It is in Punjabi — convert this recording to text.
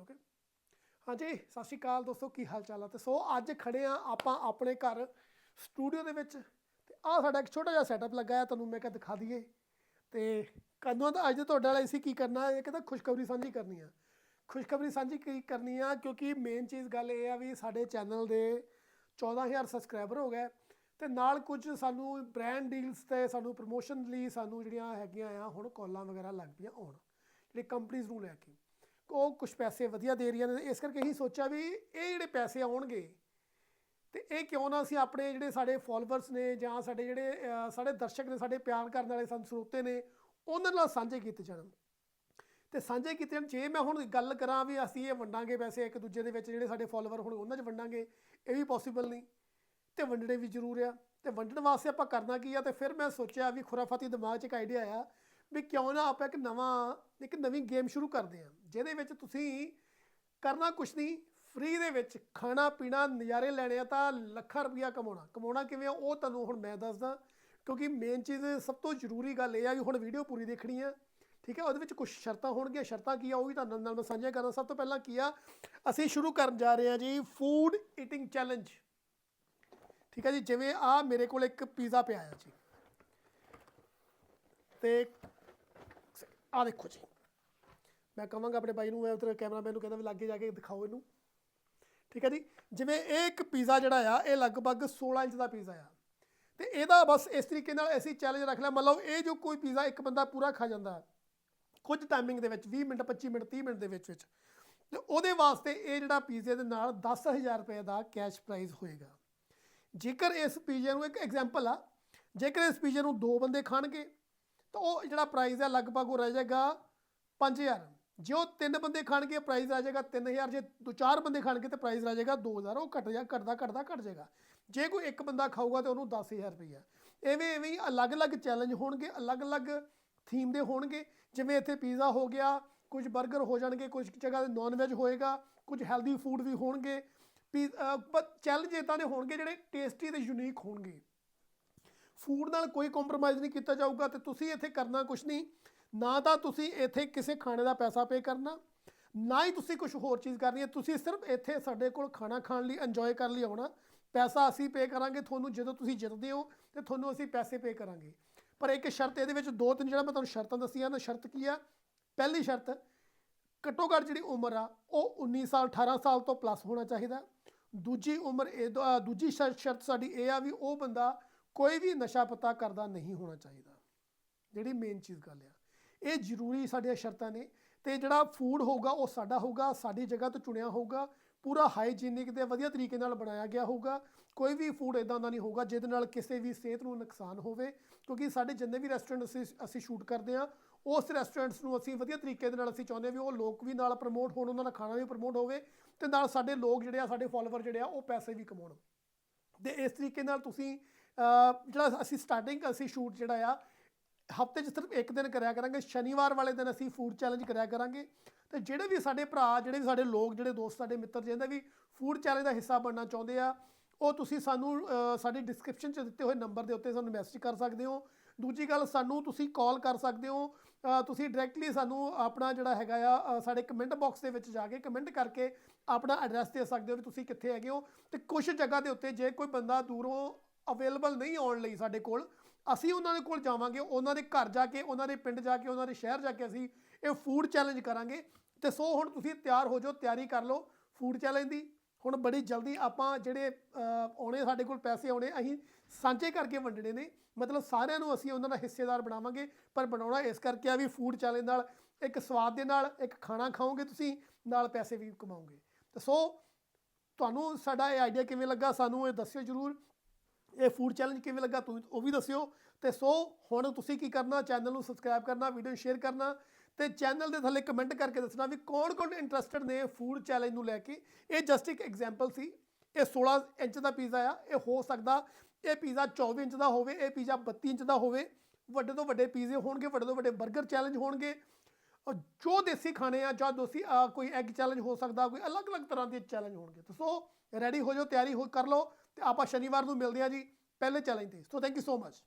ਓਕੇ? ਹਾਂਜੀ, ਸਤਿ ਸ਼੍ਰੀ ਅਕਾਲ ਦੋਸਤੋ, ਕੀ ਹਾਲ ਚਾਲ ਆ? ਤੇ ਸੋ ਅੱਜ ਖੜੇ ਆ ਆਪਾਂ ਆਪਣੇ ਘਰ ਸਟੂਡੀਓ ਦੇ ਵਿੱਚ। ਤੇ ਆ ਸਾਡਾ ਇੱਕ ਛੋਟਾ ਜਿਹਾ ਸੈਟਅਪ ਲੱਗਾ ਆ, ਤੁਹਾਨੂੰ ਮੈਂ ਕਿਹਾ ਦਿਖਾ ਦਈਏ। ਤੇ ਕਦੋਂ ਤਾਂ ਅੱਜ ਤੁਹਾਡੇ ਨਾਲ ਅਸੀਂ ਕੀ ਕਰਨਾ? ਇਹ ਕਹਿੰਦਾ ਖੁਸ਼ਖਬਰੀ ਸਾਂਝੀ ਕਰਨੀ ਆ। ਖੁਸ਼ਖਬਰੀ ਸਾਂਝੀ ਕੀ ਕਰਨੀ ਆ? ਕਿਉਂਕਿ ਮੇਨ ਚੀਜ਼ ਗੱਲ ਇਹ ਆ ਵੀ ਸਾਡੇ ਚੈਨਲ ਦੇ 14000 ਸਬਸਕ੍ਰਾਈਬਰ ਹੋ ਗਏ। ਤੇ ਨਾਲ ਕੁਝ ਸਾਨੂੰ ਬ੍ਰਾਂਡ ਡੀਲਸ ਤੇ ਸਾਨੂੰ ਪ੍ਰੋਮੋਸ਼ਨ ਲਈ ਸਾਨੂੰ ਜਿਹੜੀਆਂ ਹੈਗੀਆਂ ਆ, ਹੁਣ ਕਾਲਾਂ ਵਗੈਰਾ ਲੱਗ ਪਈਆਂ ਆਉਣ। ਜਿਹੜੀ ਕੰਪਨੀਆਂ ਨੂੰ ਲੈ ਕੇ। ਉਹ ਕੁਝ ਪੈਸੇ ਵਧੀਆ ਦੇ ਰਹੀਆਂ ਨੇ, ਇਸ ਕਰਕੇ ਅਸੀਂ ਸੋਚਿਆ ਵੀ ਇਹ ਜਿਹੜੇ ਪੈਸੇ ਆਉਣਗੇ, ਤੇ ਇਹ ਕਿਉਂ ਨਾ ਅਸੀਂ ਆਪਣੇ ਜਿਹੜੇ ਸਾਡੇ ਫਾਲੋਅਰਸ ਨੇ ਜਾਂ ਸਾਡੇ ਜਿਹੜੇ ਸਾਡੇ ਦਰਸ਼ਕ ਨੇ, ਸਾਡੇ ਪਿਆਰ ਕਰਨ ਵਾਲੇ, ਸਾਨੂੰ ਸਰੋਤੇ ਨੇ, ਉਹਨਾਂ ਨਾਲ ਸਾਂਝੇ ਕੀਤੇ ਜਾਣ। ਤੇ ਸਾਂਝੇ ਕੀਤੇ ਜਾਣ, ਜੇ ਮੈਂ ਹੁਣ ਗੱਲ ਕਰਾਂ ਵੀ ਅਸੀਂ ਇਹ ਵੰਡਾਂਗੇ ਪੈਸੇ ਇੱਕ ਦੂਜੇ ਦੇ ਵਿੱਚ, ਜਿਹੜੇ ਸਾਡੇ ਫਾਲੋਅਰ ਹੁਣ ਉਹਨਾਂ 'ਚ ਵੰਡਾਂਗੇ, ਇਹ ਵੀ ਪੋਸੀਬਲ ਨਹੀਂ। ਤੇ ਵੰਡਣੇ ਵੀ ਜ਼ਰੂਰ ਆ। ਤੇ ਵੰਡਣ ਵਾਸਤੇ ਆਪਾਂ ਕਰਨਾ ਕੀ ਆ, ਤੇ ਫਿਰ ਮੈਂ ਸੋਚਿਆ ਵੀ ਖੁਰਾਫਾਤੀ ਦਿਮਾਗ 'ਚ ਇੱਕ ਆਈਡੀਆ ਆਇਆ ਵੀ ਕਿਉਂ ਨਾ ਆਪਾਂ ਇੱਕ ਨਵਾਂ, ਇੱਕ ਨਵੀਂ ਗੇਮ ਸ਼ੁਰੂ ਕਰਦੇ ਹਾਂ, ਜਿਹਦੇ ਵਿੱਚ ਤੁਸੀਂ ਕਰਨਾ ਕੁਛ ਨਹੀਂ ਫ੍ਰੀ ਦੇ ਵਿੱਚ ਖਾਣਾ, ਪੀਣਾ, ਨਜ਼ਾਰੇ ਲੈਣੇ ਆ ਤਾਂ ਲੱਖਾਂ ਰੁਪਇਆ ਕਮਾਉਣਾ। ਕਮਾਉਣਾ ਕਿਵੇਂ ਆ? ਉਹ ਤੁਹਾਨੂੰ ਹੁਣ ਮੈਂ ਦੱਸਦਾ, ਕਿਉਂਕਿ ਮੇਨ ਚੀਜ਼ ਸਭ ਤੋਂ ਜ਼ਰੂਰੀ ਗੱਲ ਇਹ ਆ ਵੀ ਹੁਣ ਵੀਡੀਓ ਪੂਰੀ ਦੇਖਣੀ ਆ, ਠੀਕ ਹੈ ਉਹਦੇ ਵਿੱਚ ਕੁਝ ਸ਼ਰਤਾਂ ਹੋਣਗੀਆਂ। ਸ਼ਰਤਾਂ ਕੀ ਆ? ਉਹ ਵੀ ਤੁਹਾਨੂੰ ਨਾਲ ਮੈਂ ਸਾਂਝਾ ਕਰਾਂ। ਸਭ ਤੋਂ ਪਹਿਲਾਂ ਕੀ ਆ? ਅਸੀਂ ਸ਼ੁਰੂ ਕਰਨ ਜਾ ਰਹੇ ਹਾਂ ਜੀ ਫੂਡ ਈਟਿੰਗ ਚੈਲੰਜ ਠੀਕ ਹੈ ਜੀ? ਜਿਵੇਂ ਆ ਮੇਰੇ ਕੋਲ ਇੱਕ ਪੀਜ਼ਾ ਪਿਆ ਆ ਜੀ। ਤੇ ਆ ਦੇਖੋ ਜੀ। ਮੈਂ ਕਹਾਂਗਾ ਆਪਣੇ ਬਾਈ ਨੂੰ, ਮੈਂ ਉਧਰ ਕੈਮਰਾਮੈਨ ਨੂੰ ਕਹਿੰਦਾ ਵੀ ਲਾਗੇ ਜਾ ਕੇ ਦਿਖਾਓ ਇਹਨੂੰ। ਠੀਕ ਹੈ ਜੀ? ਜਿਵੇਂ ਇਹ ਇੱਕ ਪੀਜ਼ਾ ਜਿਹੜਾ ਆ, ਇਹ ਲਗਭਗ 16 ਇੰਚ ਦਾ ਪੀਜ਼ਾ ਆ। ਤੇ ਇਹਦਾ ਬਸ ਇਸ ਤਰੀਕੇ ਨਾਲ ਅਸੀਂ ਚੈਲੰਜ ਰੱਖ ਲਿਆ। ਮੰਨ ਲਓ ਇਹ ਜੋ ਕੋਈ ਪੀਜ਼ਾ ਇੱਕ ਬੰਦਾ ਪੂਰਾ ਖਾ ਜਾਂਦਾ, ਕੁਝ ਟਾਈਮਿੰਗ ਦੇ ਵਿੱਚ 20 ਮਿੰਟ 25 ਮਿੰਟ 30 ਮਿੰਟ ਦੇ ਵਿੱਚ ਵਿੱਚ। ਤੇ ਉਹਦੇ ਵਾਸਤੇ ਇਹ ਜਿਹੜਾ ਪੀਜ਼ੇ ਦੇ ਨਾਲ 10000 ਰੁਪਏ ਦਾ ਕੈਸ਼ ਪ੍ਰਾਈਜ਼ ਹੋਏਗਾ। ਜੇਕਰ ਇਸ ਪੀਜ਼ੇ ਨੂੰ ਇੱਕ ਐਗਜ਼ਾਮਪਲ ਆ, ਜੇਕਰ ਇਸ ਪੀਜ਼ੇ ਨੂੰ ਦੋ ਬੰਦੇ ਖਾਣਗੇ ਤਾਂ ਉਹ ਜਿਹੜਾ ਪ੍ਰਾਈਜ਼ ਹੈ ਲਗਭਗ ਉਹ ਰਹਿ ਜਾਏਗਾ 5000 ਜੇ ਉਹ ਤਿੰਨ ਬੰਦੇ ਖਾਣਗੇ ਪ੍ਰਾਈਜ਼ ਆ ਜਾਏਗਾ 3000 ਜੇ ਦੋ ਚਾਰ ਬੰਦੇ ਖਾਣਗੇ ਤਾਂ ਪ੍ਰਾਈਜ਼ ਆ ਜਾਏਗਾ 2000 ਉਹ ਘਟ ਜਾ ਘਟਦਾ ਘਟਦਾ ਘਟ ਜਾਏਗਾ। ਜੇ ਕੋਈ ਇੱਕ ਬੰਦਾ ਖਾਊਗਾ, ਤੇ ਉਹਨੂੰ 10000 ਰੁਪਈਆ। ਐਵੇਂ ਐਵੇਂ ਅਲੱਗ-ਅਲੱਗ ਚੈਲੰਜ ਹੋਣਗੇ, ਅਲੱਗ-ਅਲੱਗ ਥੀਮ ਦੇ ਹੋਣਗੇ। ਜਿਵੇਂ ਇੱਥੇ ਪੀਜ਼ਾ ਹੋ ਗਿਆ, ਕੁਝ 버ਗਰ ਹੋ ਜਾਣਗੇ, ਕੁਝ ਜਗ੍ਹਾ ਤੇ ਨਾਨ ਵੈਜ ਹੋਏਗਾ, ਕੁਝ ਹੈਲਦੀ ਫੂਡ ਵੀ ਹੋਣਗੇ। ਚੈਲੰਜ ਇਦਾਂ ਦੇ ਹੋਣਗੇ ਜਿਹੜੇ ਟੇਸਟੀ ਤੇ ਯੂਨੀਕ ਹੋਣਗੇ। ਫੂਡ ਨਾਲ ਕੋਈ ਕੰਪਰੋਮਾਈਜ਼ ਨਹੀਂ ਕੀਤਾ ਜਾਊਗਾ ਤੇ ਤੁਸੀਂ ਇੱਥੇ ਕਰਨਾ ਕੁਝ ਨਹੀਂ। ਨਾ ਤਾਂ ਤੁਸੀਂ ਇੱਥੇ ਕਿਸੇ ਖਾਣੇ ਦਾ ਪੈਸਾ ਪੇ ਕਰਨਾ, ਨਾ ਹੀ ਤੁਸੀਂ ਕੁਝ ਹੋਰ ਚੀਜ਼ ਕਰਨੀ ਹੈ। ਤੁਸੀਂ ਸਿਰਫ ਇੱਥੇ ਸਾਡੇ ਕੋਲ ਖਾਣਾ ਖਾਣ ਲਈ ਇੰਜੋਏ ਕਰਨ ਲਈ ਆਉਣਾ। ਪੈਸਾ ਅਸੀਂ ਪੇ ਕਰਾਂਗੇ, ਤੁਹਾਨੂੰ ਜਦੋਂ ਤੁਸੀਂ ਜਿੱਤਦੇ ਹੋ ਤੇ ਤੁਹਾਨੂੰ ਅਸੀਂ ਪੈਸੇ ਪੇ ਕਰਾਂਗੇ। ਪਰ ਇੱਕ ਸ਼ਰਤ ਇਹਦੇ ਵਿੱਚ ਦੋ ਤਿੰਨ ਜਿਹੜਾ ਮੈਂ ਤੁਹਾਨੂੰ ਸ਼ਰਤਾਂ ਦੱਸੀਆਂ ਨਾ, ਸ਼ਰਤ ਕੀ ਆ? ਪਹਿਲੀ ਸ਼ਰਤ, ਘੱਟੋ ਘੱਟ ਜਿਹੜੀ ਉਮਰ ਆ, ਉਹ 19 ਸਾਲ 18 ਸਾਲ ਤੋਂ ਪਲੱਸ ਹੋਣਾ ਚਾਹੀਦਾ। ਦੂਜੀ ਉਮਰ ਇਹ ਦੋ- ਦੂਜੀ ਸ਼ਰ- ਸ਼ਰਤ ਸਾਡੀ ਇਹ ਆ ਵੀ ਉਹ ਬੰਦਾ ਕੋਈ ਵੀ ਨਸ਼ਾ ਪਤਾ ਕਰਦਾ ਨਹੀਂ ਹੋਣਾ ਚਾਹੀਦਾ। ਜਿਹੜੀ ਮੇਨ ਚੀਜ਼ ਗੱਲ ਆ। ਇਹ ਜ਼ਰੂਰੀ ਸਾਡੀਆਂ ਸ਼ਰਤਾਂ ਨੇ ਤੇ ਜਿਹੜਾ ਫੂਡ ਹੋਊਗਾ, ਉਹ ਸਾਡਾ ਹੋਊਗਾ, ਸਾਡੀ ਜਗ੍ਹਾ ਤੋਂ ਚੁਣਿਆ ਹੋਊਗਾ। ਪੂਰਾ ਹਾਈਜੀਨਿਕ ਤੇ ਵਧੀਆ ਤਰੀਕੇ ਨਾਲ ਬਣਾਇਆ ਗਿਆ ਹੋਊਗਾ। ਕੋਈ ਵੀ ਫੂਡ ਇਦਾਂ ਦਾ ਨਹੀਂ ਹੋਊਗਾ, ਜਿਹਦੇ ਨਾਲ ਕਿਸੇ ਵੀ ਸਿਹਤ ਨੂੰ ਨੁਕਸਾਨ ਹੋਵੇ। ਕਿਉਂਕਿ ਸਾਡੇ ਜਿੰਨੇ ਵੀ ਰੈਸਟੋਰੈਂਟ ਅਸੀਂ ਅਸੀਂ ਸ਼ੂਟ ਕਰਦੇ ਆ ਉਸ ਰੈਸਟੋਰੈਂਟਸ ਨੂੰ ਅਸੀਂ ਵਧੀਆ ਤਰੀਕੇ ਦੇ ਨਾਲ ਅਸੀਂ ਚਾਹੁੰਦੇ ਆ ਵੀ ਉਹ ਲੋਕ ਵੀ ਨਾਲ ਪ੍ਰਮੋਟ ਹੋਣ, ਉਹਨਾਂ ਦਾ ਖਾਣਾ ਵੀ ਪ੍ਰਮੋਟ ਹੋਵੇ ਤੇ ਨਾਲ ਸਾਡੇ ਲੋਕ ਜਿਹੜੇ ਆ, ਸਾਡੇ ਫਾਲੋਅਰ ਜਿਹੜੇ ਆ, ਉਹ ਪੈਸੇ ਵੀ ਕਮਾਉਣ। ਤੇ ਇਸ ਤਰੀਕੇ ਨਾਲ ਤੁਸੀਂ ਜਿਹੜਾ ਅਸੀਂ ਸਟਾਰਟਿੰਗ ਅਸੀਂ ਸ਼ੂਟ ਜਿਹੜਾ ਆ, ਹਫ਼ਤੇ 'ਚ ਸਿਰਫ ਇੱਕ ਦਿਨ ਕਰਿਆ ਕਰਾਂਗੇ, ਸ਼ਨੀਵਾਰ ਵਾਲੇ ਦਿਨ ਅਸੀਂ ਫੂਡ ਚੈਲੰਜ ਕਰਿਆ ਕਰਾਂਗੇ। ਤੇ ਜਿਹੜੇ ਵੀ ਸਾਡੇ ਭਰਾ, ਜਿਹੜੇ ਵੀ ਸਾਡੇ ਲੋਕ, ਜਿਹੜੇ ਦੋਸਤ, ਸਾਡੇ ਮਿੱਤਰ ਜਿਹਦੇ ਵੀ ਫੂਡ ਚੈਲੰਜ ਦਾ ਹਿੱਸਾ ਬਣਨਾ ਚਾਹੁੰਦੇ ਆ, ਉਹ ਤੁਸੀਂ ਸਾਨੂੰ ਸਾਡੀ ਡਿਸਕ੍ਰਿਪਸ਼ਨ 'ਚ ਦਿੱਤੇ ਹੋਏ ਨੰਬਰ ਦੇ ਉੱਤੇ ਸਾਨੂੰ ਮੈਸੇਜ ਕਰ ਸਕਦੇ ਹੋ। ਦੂਜੀ ਗੱਲ, ਸਾਨੂੰ ਤੁਸੀਂ ਕਾਲ ਕਰ ਸਕਦੇ ਹੋ। ਤੁਸੀਂ ਡਾਇਰੈਕਟਲੀ ਸਾਨੂੰ ਆਪਣਾ ਜਿਹੜਾ ਹੈਗਾ ਆ ਸਾਡੇ ਕਮੈਂਟ ਬਾਕਸ ਦੇ ਵਿੱਚ ਜਾ ਕੇ ਕਮੈਂਟ ਕਰਕੇ ਆਪਣਾ ਐਡਰੈਸ ਦੇ ਸਕਦੇ ਹੋ ਵੀ ਤੁਸੀਂ ਕਿੱਥੇ ਹੈਗੇ ਹੋ। ਤੇ ਕੁਝ ਜਗ੍ਹਾ ਦੇ ਉੱਤੇ ਜੇ ਕੋਈ ਬੰਦਾ ਦੂਰੋਂ ਅਵੇਲੇਬਲ ਨਹੀਂ ਆਉਣ ਲਈ ਸਾਡੇ ਕੋਲ, ਅਸੀਂ ਉਹਨਾਂ ਦੇ ਕੋਲ ਜਾਵਾਂਗੇ, ਉਹਨਾਂ ਦੇ ਘਰ ਜਾ ਕੇ, ਉਹਨਾਂ ਦੇ ਪਿੰਡ ਜਾ ਕੇ, ਉਹਨਾਂ ਦੇ ਸ਼ਹਿਰ ਜਾ ਕੇ ਅਸੀਂ ਇਹ ਫੂਡ ਚੈਲੰਜ ਕਰਾਂਗੇ। ਤੇ ਸੋ ਹੁਣ ਤੁਸੀਂ ਤਿਆਰ ਹੋ ਜਾਓ, ਤਿਆਰੀ ਕਰ ਲਓ ਫੂਡ ਚੈਲੰਜ ਦੀ। ਹੁਣ ਬੜੀ ਜਲਦੀ ਆਪਾਂ ਜਿਹੜੇ ਆਉਣੇ ਸਾਡੇ ਕੋਲ ਪੈਸੇ ਆਉਣੇ, ਅਸੀਂ ਸਾਂਝੇ ਕਰਕੇ ਵੰਡਣੇ ਨੇ। ਮਤਲਬ ਸਾਰਿਆਂ ਨੂੰ ਅਸੀਂ ਉਹਨਾਂ ਦਾ ਹਿੱਸੇਦਾਰ ਬਣਾਵਾਂਗੇ, ਪਰ ਬਣਾਉਣਾ ਇਸ ਕਰਕੇ ਆ ਵੀ ਫੂਡ ਚੈਲੰਜ ਨਾਲ ਇੱਕ ਸਵਾਦ ਦੇ ਨਾਲ ਇੱਕ ਖਾਣਾ ਖਾਓਗੇ ਤੁਸੀਂ, ਨਾਲ ਪੈਸੇ ਵੀ ਕਮਾਓਗੇ। ਤੇ ਸੋ, ਤੁਹਾਨੂੰ ਸਾਡਾ ਇਹ ਆਈਡੀਆ ਕਿਵੇਂ ਲੱਗਾ ਸਾਨੂੰ ਇਹ ਦੱਸਿਓ ਜਰੂਰ। ਇਹ ਫੂਡ ਚੈਲੰਜ ਕਿਵੇਂ ਲੱਗਾ ਤੁਸੀਂ ਉਹ ਵੀ ਦੱਸਿਓ। ਤੇ ਸੋ ਹੁਣ ਤੁਸੀਂ ਕੀ ਕਰਨਾ ਚੈਨਲ ਨੂੰ ਸਬਸਕ੍ਰਾਈਬ ਕਰਨਾ ਵੀਡੀਓ ਸ਼ੇਅਰ ਕਰਨਾ ਤੇ ਚੈਨਲ ਦੇ ਥੱਲੇ ਕਮੈਂਟ ਕਰਕੇ ਦੱਸਣਾ ਵੀ ਕੌਣ ਕੌਣ ਇੰਟਰਸਟਿਡ ਨੇ ਫੂਡ ਚੈਲੰਜ ਨੂੰ ਲੈ ਕੇ। ਇਹ ਜਸਟ ਇੱਕ ਐਗਜ਼ਾਮਪਲ ਸੀ। ਇਹ 16 ਇੰਚ ਦਾ ਪੀਜ਼ਾ ਆ, ਇਹ ਹੋ ਸਕਦਾ ਇਹ ਪੀਜ਼ਾ 24 ਇੰਚ ਦਾ ਹੋਵੇ, ਇਹ ਪੀਜ਼ਾ 32 ਇੰਚ ਦਾ ਹੋਵੇ। ਵੱਡੇ ਤੋਂ ਵੱਡੇ ਪੀਜ਼ੇ ਹੋਣਗੇ, ਵੱਡੇ ਤੋਂ ਵੱਡੇ 버ਗਰ ਚੈਲੰਜ ਹੋਣਗੇ। ਜੋ ਦੇਸੀ ਖਾਣੇ ਆ, ਜਾਂ ਦੋਸੀ ਕੋਈ ਐਗ ਚੈਲੰਜ ਹੋ ਸਕਦਾ, ਕੋਈ ਅਲੱਗ-ਅਲੱਗ ਤਰ੍ਹਾਂ ਦੇ ਚੈਲੰਜ ਹੋਣਗੇ। ਤੇ ਸੋ ਰੈਡੀ ਹੋ ਜਾਓ, ਤਿਆਰੀ ਹੋ, ਕਰ ਲਓ ਤੇ ਆਪਾਂ ਸ਼ਨੀਵਾਰ ਨੂੰ ਮਿਲਦੇ ਆ ਜੀ, ਪਹਿਲੇ ਚੈਲੰਜ ਤੇ। So thank you so much